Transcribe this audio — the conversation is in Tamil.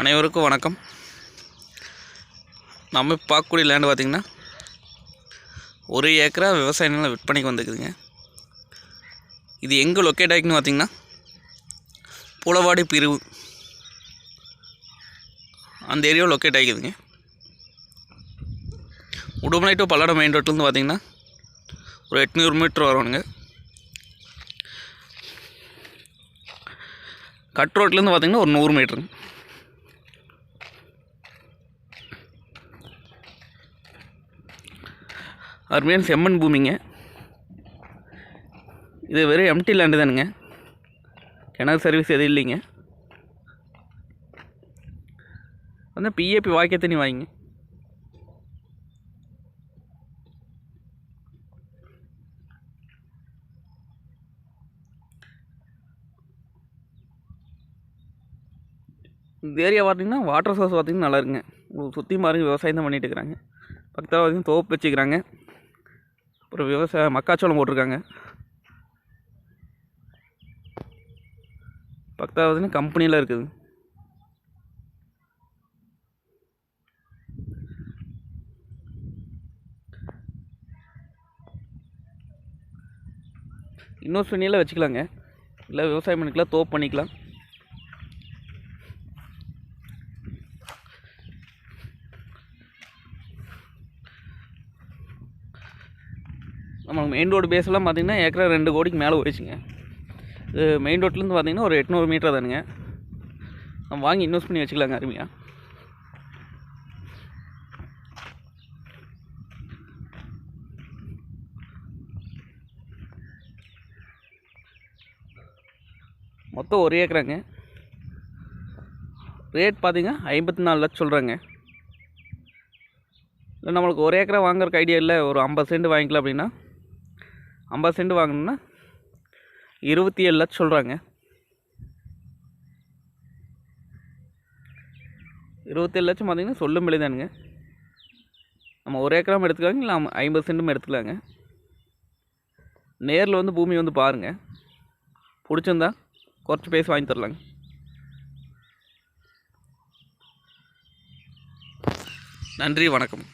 அனைவருக்கும் வணக்கம். நம்ம பார்க்கக்கூடிய லேண்டு பார்த்திங்கன்னா ஒரு ஏக்கரா விவசாய நிலம் விற்பனைக்கு வந்துக்குதுங்க இது எங்கே லொக்கேட் ஆகிக்குன்னு பார்த்திங்கன்னா புலவாடி பிரிவு. அந்த ஏரியாவில் லொக்கேட் ஆகிக்குதுங்க உடுமலை டு பல்லடம் மெயின் ரோட்லேருந்து பார்த்திங்கன்னா ஒரு எட்நூறு மீட்ரு வரணுங்க கட் ரோட்லேருந்து பார்த்திங்கன்னா ஒரு நூறு மீட்ருங்க அருமையான செம்மண் பூமிங்க. இது வெறும் எம்டி லேண்டு தானுங்க. கிணறு சர்வீஸ் எதுவும் இல்லைங்க. வந்து பிஏபி வாய்க்க தண்ணி வாங்கிங்க இந்த ஏரியா பார்த்தீங்கன்னா வாட்டர் சோர்ஸ் பார்த்தீங்கன்னா நல்லா இருக்குங்க. சுற்றி மாறுங்க விவசாயம் தான் பண்ணிகிட்டு இருக்கிறாங்க. பக்கத்தில் பார்த்தீங்கன்னா தோப்பு வச்சுக்கிறாங்க அப்புறம் விவசாய மக்காச்சோளம் போட்டிருக்காங்க. பக்கத்தில் கம்பெனியில் இருக்குது. இன்னொரு சுனியில் வச்சுக்கலாங்க. இல்லை விவசாயம் பண்ணிக்கலாம் தோப்பு பண்ணிக்கலாம். நம்ம மெயின் ரோடு பேஸ்லாம் பார்த்திங்கன்னா ஏக்கரா ரெண்டு கோடிக்கு மேலே போயிடுச்சுங்க. இது மெயின் ரோட்லேருந்து பார்த்திங்கன்னா ஒரு எட்நூறு மீட்டர் தானுங்க. நம்ம வாங்கி இன்வெஸ்ட் பண்ணி வச்சுக்கலாங்க அருமையாக மொத்தம் ஒரு ஏக்கராங்க. ரேட் பார்த்தீங்க ஐம்பத்தி நாலு லட்சம் சொல்கிறாங்க இல்லை நம்மளுக்கு ஒரு ஏக்கரா வாங்குறக்கு ஐடியா இல்லை ஒரு ஐம்பது சென்ட் வாங்கிக்கலாம் அப்படின்னா. ஐம்பது சென்ட் வாங்கணும்னா இருபத்தி ஏழு லட்சம் சொல்கிறாங்க இருபத்தேழு லட்சம் பார்த்தீங்கன்னா சொல்லும் தானுங்க. நம்ம ஒரு ஏக்கராம் எடுத்துக்கலாங்க இல்லை ஐம்பது சென்ட்டும் எடுத்துக்கலாங்க. நேரில் வந்து பூமி வந்து பாருங்கள் பிடிச்சிருந்தா குறைச்சி பேசி வாங்கி தரலாங்க. நன்றி வணக்கம்.